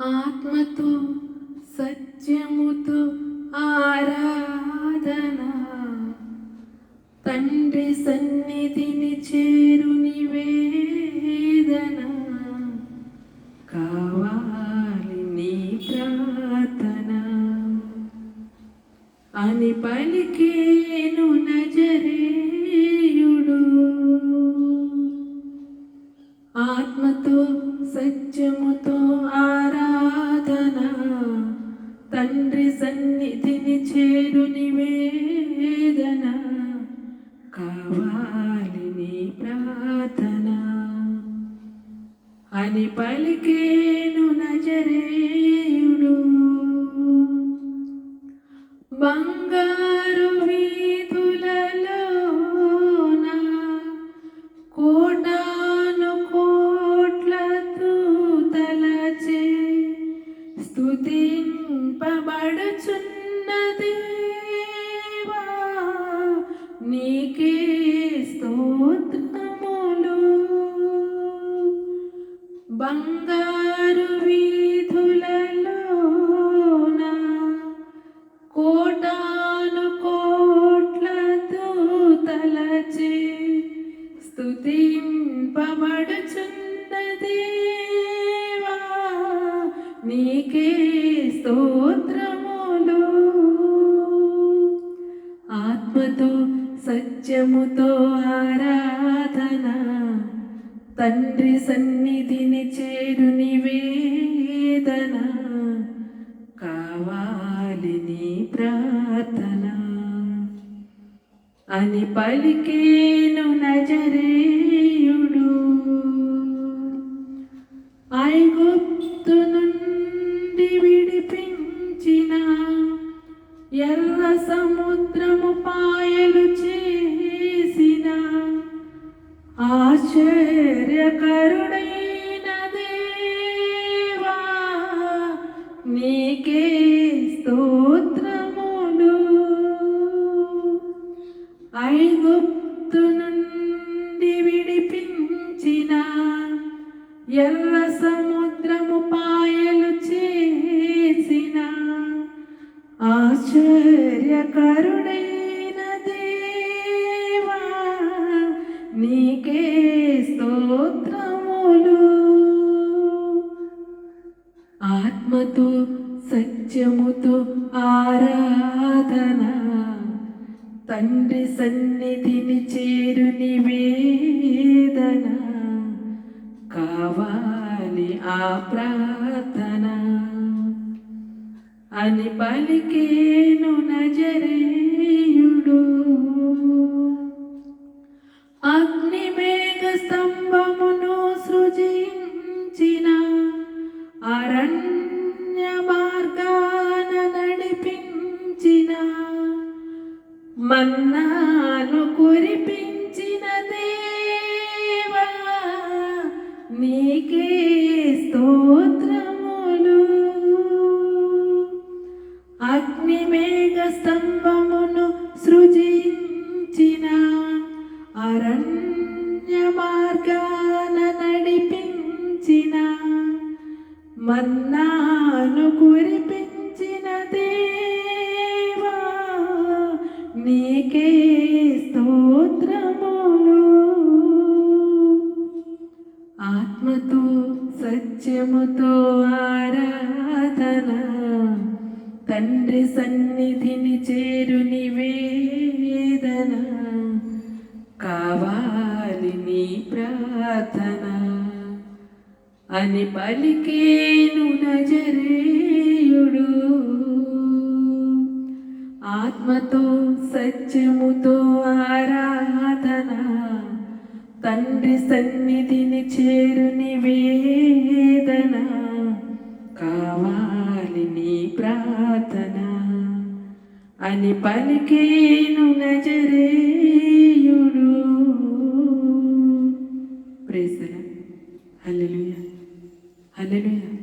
ఆత్మతో సత్యముతో ఆరాధన. తండ్రి సన్నిధిని చేరు నివేదన. కావాలి నీ ప్రార్థన. అని పలికేను నజ తండ్రి సన్నిధిని చేరు నివేదన కావాలి నీ ప్రార్థన. అని పలికేను నజరేయుడు. బంగ స్తుతింపబడుచున్న నీకే స్తోత్రములు. బంగారు వీధులలోన కోటా నీకే స్తోత్రములు. ఆత్మతో సత్యముతో ఆరాధన. తండ్రి సన్నిధిని చేరు నివేదన. కావాలి నీ ప్రార్థన. అని పలికేను నజరే సముద్రము పాయలు చేసిన ఆశ్చర్యకరుడైన దేవా నీకే స్తోత్రములు. ఐగుప్తు నుండి విడిపించిన ఎర్ర సముద్రము ఆశ్చర్యకరుడైన దేవా నీకే స్తోత్రములు. ఆత్మతో సత్యముతో ఆరాధన తండ్రి సన్నిధిని చేరు నివేదన. కావాలి ఆ ప్రార్థన. అని పలికేను నజరేయుడు. అగ్నిమేఘ స్తంభమును సృజించిన అరణ్య మార్గాన నడిపించిన మన్నాను కురిపించిన దేవా నీకే స్తోత్ర. స్తంభమును సృజించిన అరణ్య మార్గాన నడిపించిన మన్నాను కురిపించిన దేవా నీకే స్తోత్రములు. ఆత్మతో సత్యముతో ఆరాధనా తండ్రి సన్నిధిని చేరు నివేదన కావాలి నీ ప్రార్థన. అని పలికేను నజరేయుడు. ఆత్మతో సత్యముతో ఆరాధన తండ్రి సన్నిధిని చేరు నివేదన ప్రార్థన. అని పలికేను నజరేయుడు. ప్రేసరా హల్లెలూయా. హల్లెలూయా.